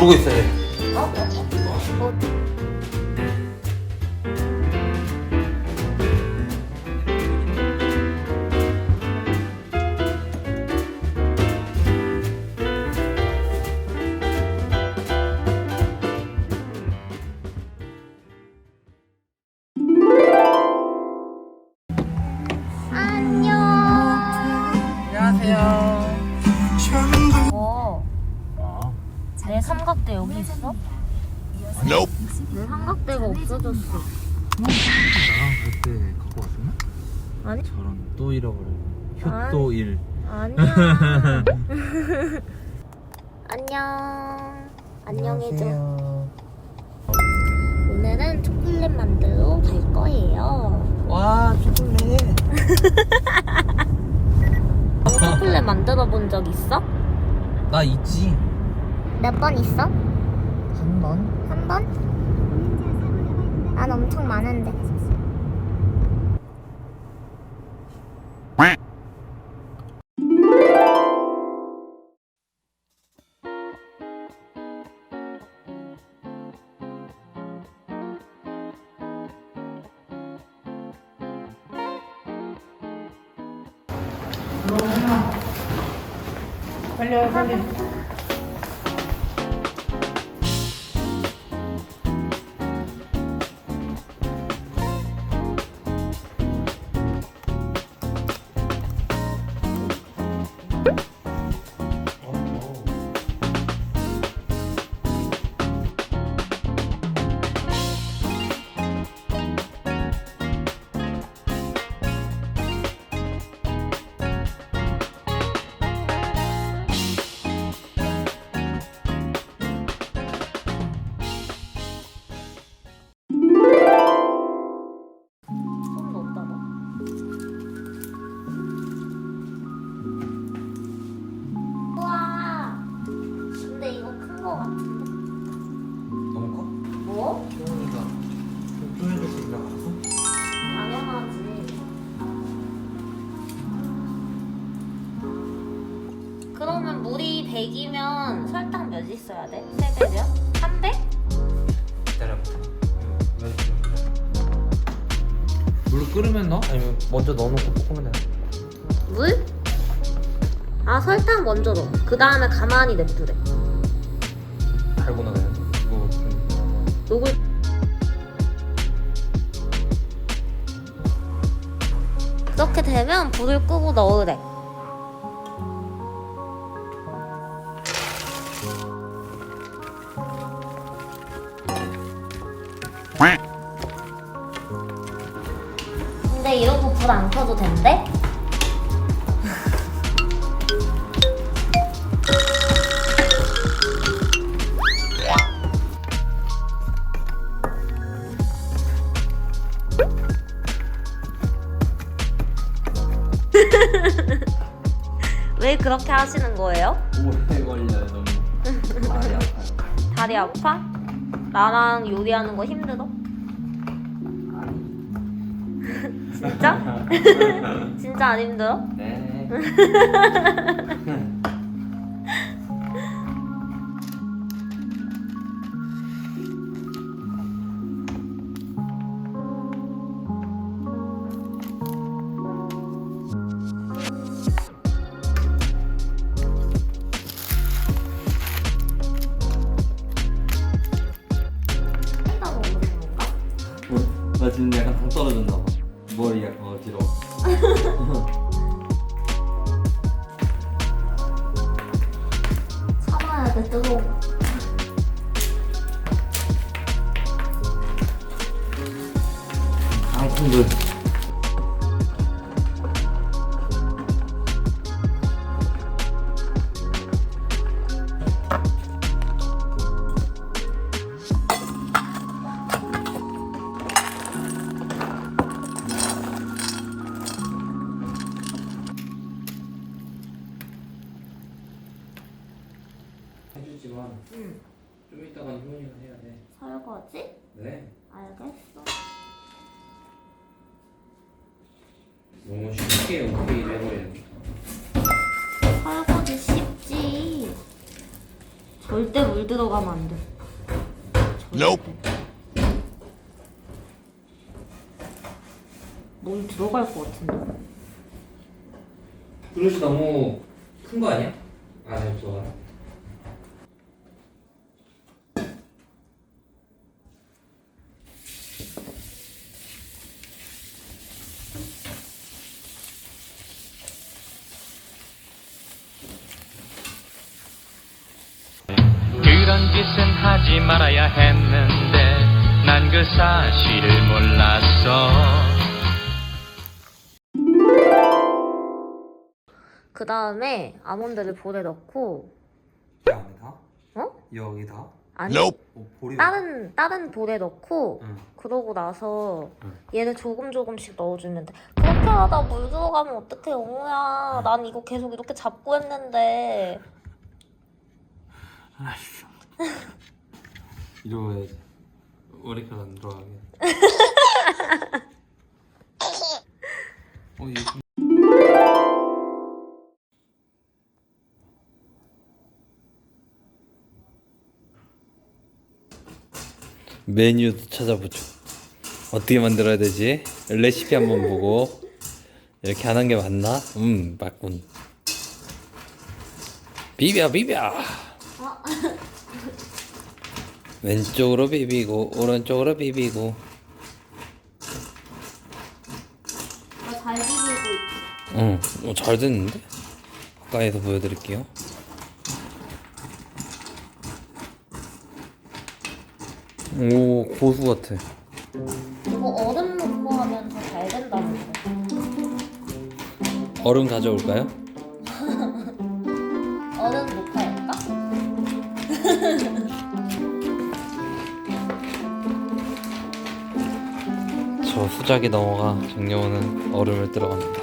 누르고 있어야 돼. 내 삼각대 여기 있어? 내 삼각대가 없어졌어. 나랑 갈때 갖고 왔었나? 아니? 저랑 또 잃어버리고. 효또 일. 아니야. 안녕. 안녕해줘. 오늘은 초콜릿 만들러 갈 거예요. 와, 초콜릿. 너 초콜릿 만들어 본 적 있어? 나 있지. 몇 번 있어? 한 번? 한 번? 난 엄청 많은데. 빨리 와, 빨리. 100이면 설탕 몇 있어야 돼? 3배죠? 3배? 기다려봐. 물 끓으면 넣어? 아니면 먼저 넣어놓고 볶으면 되나? 물? 아 설탕 먼저 넣어. 그 다음에 가만히 냅두래. 달고 넣어야 돼. 이거 좀 녹을 그렇게 되면 불을 끄고 넣으래. 근데 이러고 불 안 켜도 된대? 왜 그렇게 하시는 거예요? 오래 걸려요 너무. 다리 아파요. 다리 아파? 나랑 요리하는 거 힘들어? 진짜? 진짜 안 힘들어? 네. 앙콩들. 해주지만 응 좀 이따가 효원이가 해야 돼. 설거지? 네. 알겠어 쉽게 오케이를 해버리는. 설거지 쉽지 절대 물 들어가면 안 돼. Nope. 물 들어갈 것 같은데. 그릇이 너무 큰 거 아니야? 안에 들어가. 말아야 했는데 난 그 사실을 몰랐어 그 다음에 아몬드를 볼에 넣고 여기다? 어? 여기다? 아니 Nope. 어, 볼이 다른 다른 볼에 넣고 응. 그러고 나서 응. 얘를 조금 조금씩 넣어주면 돼. 그렇게 하다 물 들어가면 어떡해 영우야. 난 이거 계속 이렇게 잡고 했는데. 이러고 해야지. 머리카락 안 들어가게. 어, 얘 좀... 메뉴도 찾아보죠. 어떻게 만들어야 되지? 레시피 한번 보고 이렇게 하는 게 맞나? 음 맞군. 비벼 비벼. 왼쪽으로 비비고 오른쪽으로 비비고. 나잘 비비고 있지. 응, 어, 잘 됐는데? 가까이서 보여드릴게요. 오 고수 같아. 이거 얼음 넣고 하면 더 잘 된다는데. 얼음 가져올까요? 저 수작이 넘어가 정여우는 얼음을 들어갑니다.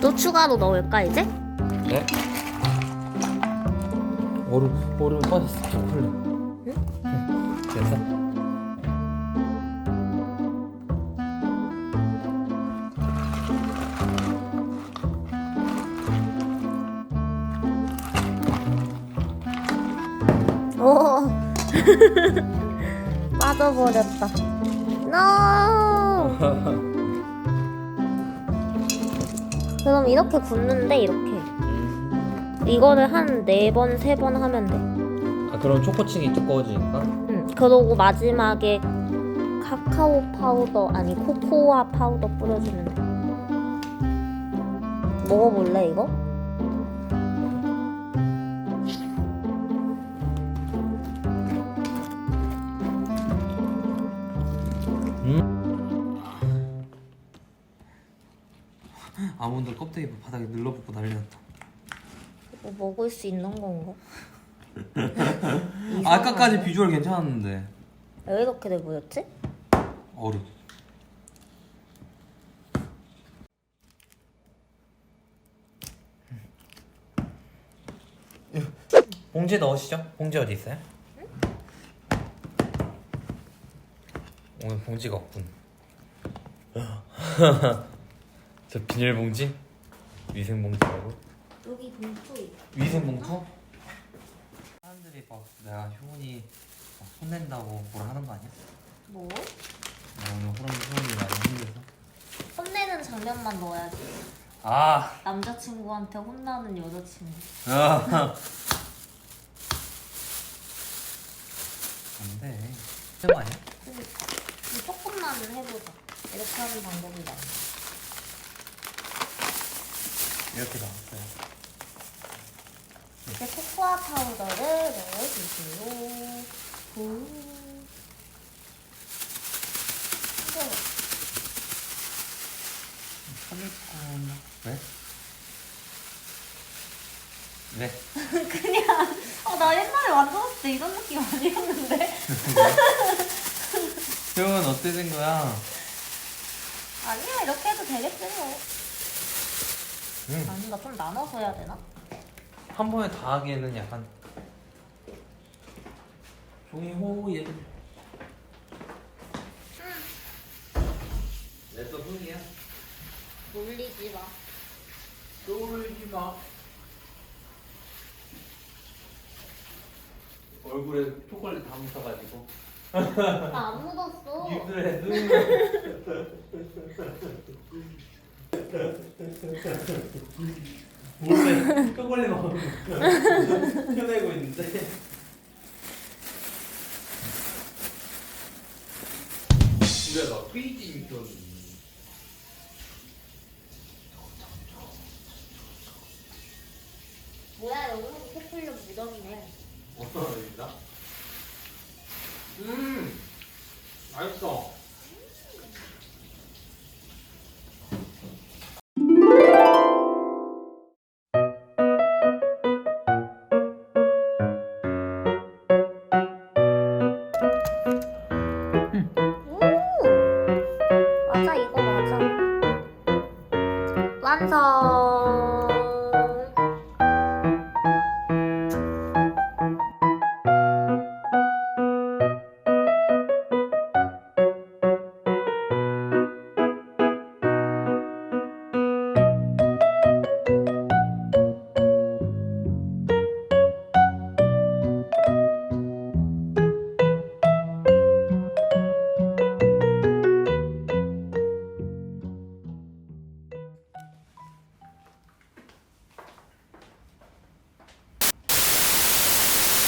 또 추가로 넣을까 이제? 네? 얼음 얼음 빠졌어. 초콜릿. 응? 됐어. 빠져버렸다. No. 그럼 이렇게 굽는데 이렇게 이거를 한 네 번 세 번 하면 돼. 아 그럼 초코층이 두꺼워지니까? 응. 그러고 마지막에 카카오 파우더 아니 코코아 파우더 뿌려주면 돼. 먹어볼래 이거? 아몬드 껍데기 바닥에 눌러붙고 난리 났다. 이거 먹을 수 있는 건가? 아까까지 비주얼 괜찮았는데 왜 이렇게 돼 보였지? 얼음. 봉지 넣으시죠. 봉지 어디 있어요? 오늘 봉지가 없군. 저 비닐봉지? 위생봉지라고? 여기 봉투. 위생봉투? 사람들이 막 내가 효원이 막 혼낸다고 뭐라 하는 거 아니야? 뭐? 나 오늘 호랑 효원이 많이 힘들어서 혼내는 장면만 넣어야지. 아 남자친구한테 혼나는 여자친구. 아. 안돼 이거 아니야? 근데 조금만 해보자. 이렇게 하는 방법이 많아. 이렇게 나왔어요 이제 코코아 파우더를 넣어주세요. 오. 살리콘 왜? 네? 그냥 어, 나 옛날에 만들었을 때 이런 느낌 아니었는데 효원 어떻게 된 거야? 아니야 이렇게 해도 되겠지 뭐 응. 아닌가 좀 나눠서 해야 되나? 한 번에 다 하기에는 약간 종이 호 얘들. 내또 흥이야? 놀리지 마. 떠올리지 마. 얼굴에 초콜릿 다 묻혀가지고. 나 안 묻었어. 입술에 눈. 몰래 초콜릿 먹으면 펴내고 있는데. 집에서 트위지 미션. 뭐야 여기서 초콜릿 무덤이네. 어떤 어디다? 음, 맛있어.